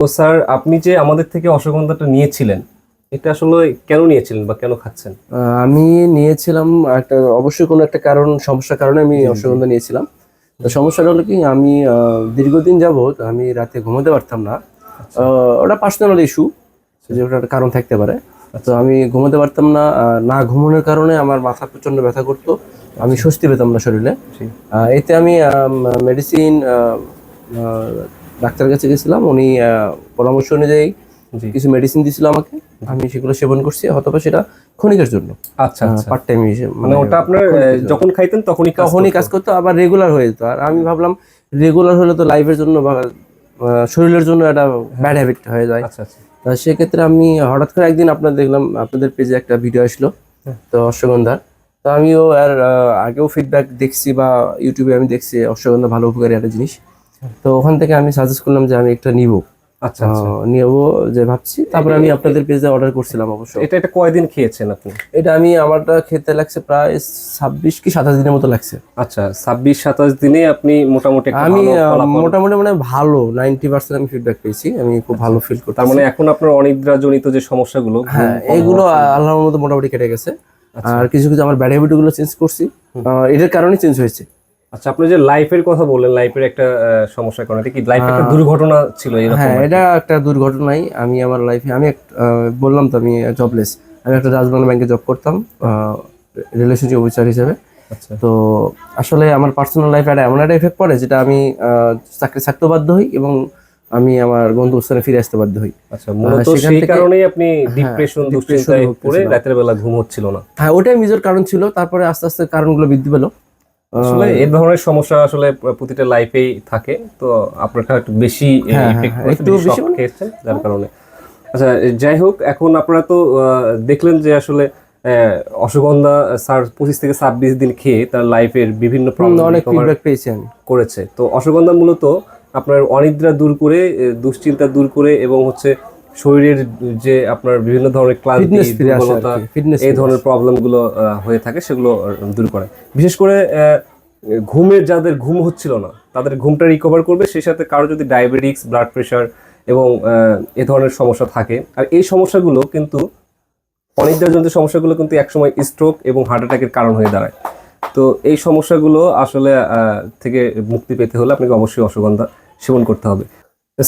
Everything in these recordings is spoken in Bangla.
তো স্যার আপনি যে আমাদের থেকে অশ্বগন্ধাটা নিয়েছিলেন এটা আসলে কেন নিয়েছিলেন বা কেন খাচ্ছেন? আমি নিয়েছিলাম একটা অবশ্যই কোনো একটা কারণ সমস্যার কারণে আমি অশ্বগন্ধা নিয়েছিলাম। তো সমস্যাটা হলো কি আমি দীর্ঘদিন যাবত আমি রাতে ঘুমোতে পারতাম না। ওটা পার্সোনাল ইস্যু যে ওটার কারণ থাকতে পারে। তো আমি ঘুমোতে পারতাম না না ঘুমানোর কারণে আমার মাথা প্রচণ্ড ব্যথা করতো। আমি স্বস্তি পেতাম না শরীরে। এতে আমি মেডিসিন ডাক্তারের কাছে গেছিলাম উনি পরামর্শ অনুযায়ী কিছু মেডিসিন দিছিল আমাকে। আমি সেগুলো সেবন করছি হয়তো সেটা ক্ষণিকের জন্য। আচ্ছা আচ্ছা। পার্ট টাইম হিসেবে মানে ওটা আপনার যখন খাইতেন তখনই তখনই কাজ করতো আবার রেগুলার হয়ে যেত। আর আমি ভাবলাম রেগুলার হলে তো লাইফের জন্য বা শরীরের জন্য একটা ব্যাড হ্যাবিট হয়ে যায়। আচ্ছা আচ্ছা। সেক্ষেত্রে আমি হঠাৎ করে একদিন আপনার দেখলাম আপনাদের পেজে একটা ভিডিও আসলো হ্যাঁ। তো অশ্বগন্ধার তো আমিও আর আগেও ফিডব্যাক দেখছি বা ইউটিউবে আমি দেখছি অশ্বগন্ধা ভালো উপকারী একটা জিনিস। তো ওখান থেকে আমি সাজেস্ট করলাম যে আমি একটা নিব। আচ্ছা আচ্ছা। নিব যে ভাবছি। তারপরে আমি আপনাদের পেজে অর্ডার করছিলাম অবশ্য। এটা এটা কয়দিন খেয়েছেন আপনি? এটা আমি আমারটা খেতে লাগছে প্রায় ছাব্বিশ কি সাতাশ দিনের মতো লাগছে। আচ্ছা ছাব্বিশ সাতাশ দিনে আপনি মোটামুটি আমি মোটামুটি মানে ভালো নাইনটি পার্সেন্ট আমি ফিডব্যাক পেয়েছি। আমি খুব ভালো ফিল করতে তার মানে এখন আপনার অনিদ্রাজনিত যে সমস্যাগুলো হ্যাঁ এগুলো আল্লাহর মতো মোটামুটি কেটে গেছে। আর কিছু কিছু আমার ব্যাড হ্যাবিটগুলো চেঞ্জ করছি। এটার কারণে চেঞ্জ হয়েছে। আচ্ছা আপনি যে লাইফের কথা বললেন লাইফের একটা কারণে এটা কি লাইফে একটা দুর্ঘটনা ছিল হ্যাঁ এটা একটা দুর্ঘটনাই। আমি আমার লাইফে আমি বললাম তো আমি জবলেস আমি একটা রাজবাংলা ব্যাংকে জব করতাম রিলেশনশিপ অফিসার হিসেবে। আচ্ছা। তো আসলে আমার পার্সোনাল লাইফে একটা এমন একটা এফেক্ট পড়ে যেটা আমি চাকরি ছাড়তে বাধ্য হই এবং আমি আমার বন্ধু স্থানে ফিরে আসতে বাধ্য হই। আচ্ছা মূলত সেই কারণেই আপনি ডিপ্রেশন depression দুশ্চিন্তায় পড়ে রাতের বেলা ঘুম হচ্ছিল না। হ্যাঁ ওটাই মেজর কারণ ছিল। তারপরে আস্তে আস্তে কারণগুলো বৃদ্ধি পেল। আসলে এই ধরনের সমস্যা আসলে প্রতিটা লাইফেই থাকে তো আপনারটা একটু বেশি হ্যাঁ, হ্যাঁ, একটু বেশি মানে- খেয়েছেন যার কারণে। আচ্ছা যাই হোক এখন আপনারা তো আহ, দেখলেন যে আসলে আহ, অশ্বগন্ধা স্যার পঁচিশ থেকে ছাব্বিশ দিন খেয়ে তার লাইফের বিভিন্ন প্রবলেম অনেক ফিডব্যাক পেয়েছি করেছে। তো অশ্বগন্ধা মূলত আপনার অনিদ্রা দূর করে দুশ্চিন্তা দূর করে এবং হচ্ছে শরীরের যে আপনার বিভিন্ন ধরনের ক্লান্তি দুর্বলতা এই ধরনের প্রবলেমগুলো হয়ে থাকে সেগুলো দূর করে। বিশেষ করে ঘুমের যাদের ঘুম হচ্ছিল না তাদের ঘুমটা রিকভার করবে সেই সাথে কারও যদি ডায়াবেটিক্স ব্লাড প্রেশার এবং এ ধরনের সমস্যা থাকে। আর এই সমস্যাগুলো কিন্তু অনিদ্রাজনিত সমস্যাগুলো কিন্তু একসময় স্ট্রোক এবং হার্ট অ্যাটাকের কারণ হয়ে দাঁড়ায়। তো এই সমস্যাগুলো আসলে আহ, থেকে মুক্তি পেতে হলে আপনাকে অবশ্যই অশ্বগন্ধা সেবন করতে হবে।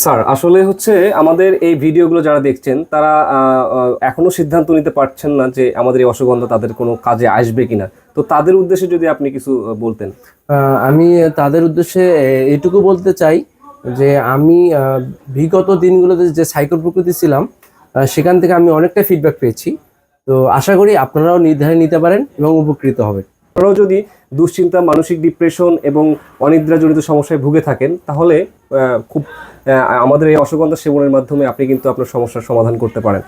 স্যার, আসলে হচ্ছে আমাদের এই ভিডিওগুলো যারা দেখছেন, তারা এখনও সিদ্ধান্ত নিতে পারছেন না যে আমাদের এই অশ্বগন্ধা তাদের কোনো কাজে আসবে কিনা। তো তাদের উদ্দেশ্যে যদি আপনি কিছু বলতেন। আমি তাদের উদ্দেশ্যে এটুকু বলতে চাই যে আমি বিগত দিনগুলোতে যে সাইকেল প্রকৃতি ছিলাম সেখান থেকে আমি অনেকটা ফিডব্যাক পেয়েছি। তো আশা করি আপনারাও নির্ধারণ নিতে পারেন এবং উপকৃত হবেন। আপনারাও যদি দুশ্চিন্তা, মানসিক ডিপ্রেশন এবং অনিদ্রা অনিদ্রাজনিত সমস্যায় ভুগে থাকেন, তাহলে খুব আমাদের এই অশ্বগন্ধা সেবনের মাধ্যমে আপনি কিন্তু আপনার সমস্যার সমাধান করতে পারেন।